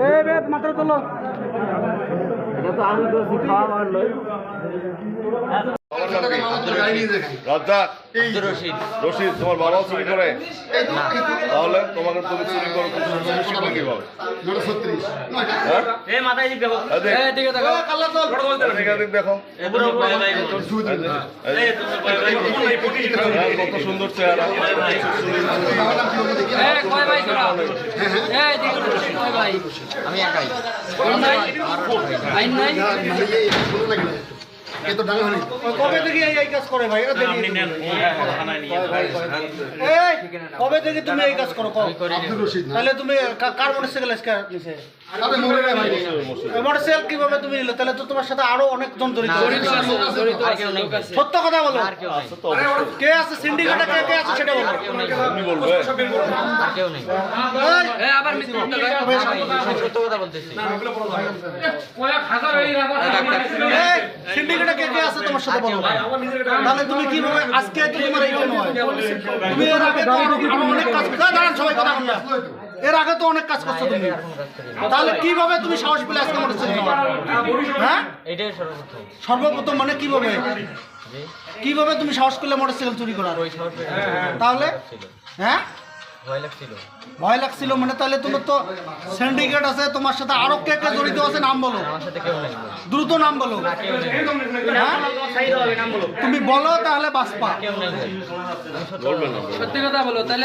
এ বেদ মাত্র তোলো এটা তো আমি তো শিখাওয়া রাজ্জাক রশিদ তোমার বাবাও চুরি করে তাহলে তোমাকে তুমি চুরি করো তুমি কীভাবে হ্যাঁ? দেখো হ্যাঁ, কত সুন্দর চেহারা আমি একাই আইন নাই কবে থেকে এই এই কাজ করে ভাই? এটা দেখি আপনি নেন থানায় নিয়ে এই কবে থেকে তুমি এই কাজ করো? কও। তাহলে তুমি কার মোটরসাইকেল আজকে নিছে? মোটরসাইকেল কীভাবে তুমি নিলে? তাহলে তো তোমার সাথে আরও অনেক জন জড়িত। আর নেই সত্য কথা বলো। আর তো কে আছে? সিন্ডিকেটে কে কে আছে সেটা বলো। তুমি বলবে আর কেউ নেই। এই, আবার সত্য কথা বলতেছি। এই, সিন্ডিকেটে কে কে আছে তোমার সাথে বলো? তাহলে তুমি কীভাবে আজকে তোমার এইটা নয় তুমি এর আগে তো অনেক কাজ করছ। দাঁড়ান সবাই কথা বলুন। এর আগে তো অনেক কাজ করছ তুমি। তাহলে কীভাবে তুমি সাহস পেলে আজকে নেওয়ার? হ্যাঁ? সর্বপ্রথম মানে কীভাবে? কীভাবে তুমি সাহস করলে মোটরসাইকেল চুরি করার? তাহলে? হ্যাঁ? ভয় লাগছিল। মানে তাহলে তোমার তো সিন্ডিকেট আছে তোমার সাথে আরও কে কে জড়িত আছে নাম বলো। দ্রুত নাম বলো। হ্যাঁ? তুমি বলো তাহলে না সত্যি কথা বলো তাহলে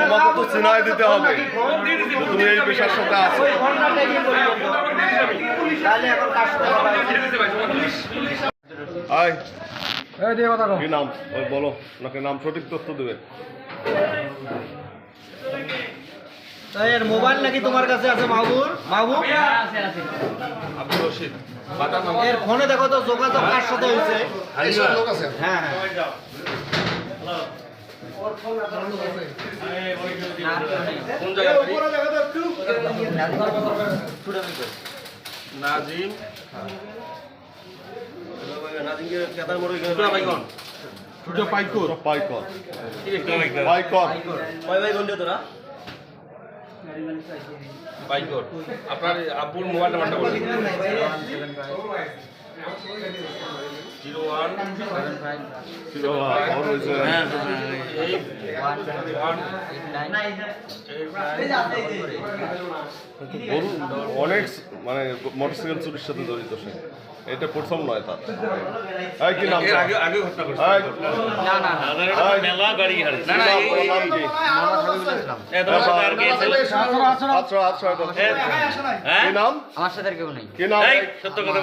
তোমাকে তো চিনাই দিতে হবে। তুমি এই পেশার সাথে আছো। আয়। কি নাম? ওই বলো নাকি নাম সঠিক তথ্য দেবে। এর মোবাইল নাকি তোমার কাছে আছে মাহবুর মাহবুব? এর ফোনে দেখো তো যোগাযোগ কার সাথে হয়েছে? হ্যাঁ হ্যাঁ। নাজিম। পাইকর। পাইকর। পাইকর। বাইকর আপনার আব্বুর মোবাইল নাম্বারটা বলুন। জিরো ওয়ান ছিল খবর হয়েছে এইট ওয়ান গরু অনেক মানে মোটরসাইকেল চুরির সাথে জড়িত সে। এটা প্রথম নয় তার। এই কি নাম আগে আগে ঘটনা করছে না না। না মেলা গাড়ি না না এই- নাম কি? হ্যাঁ আমার সাথে আর কেউ নেই। কি নাম? সত্য কথা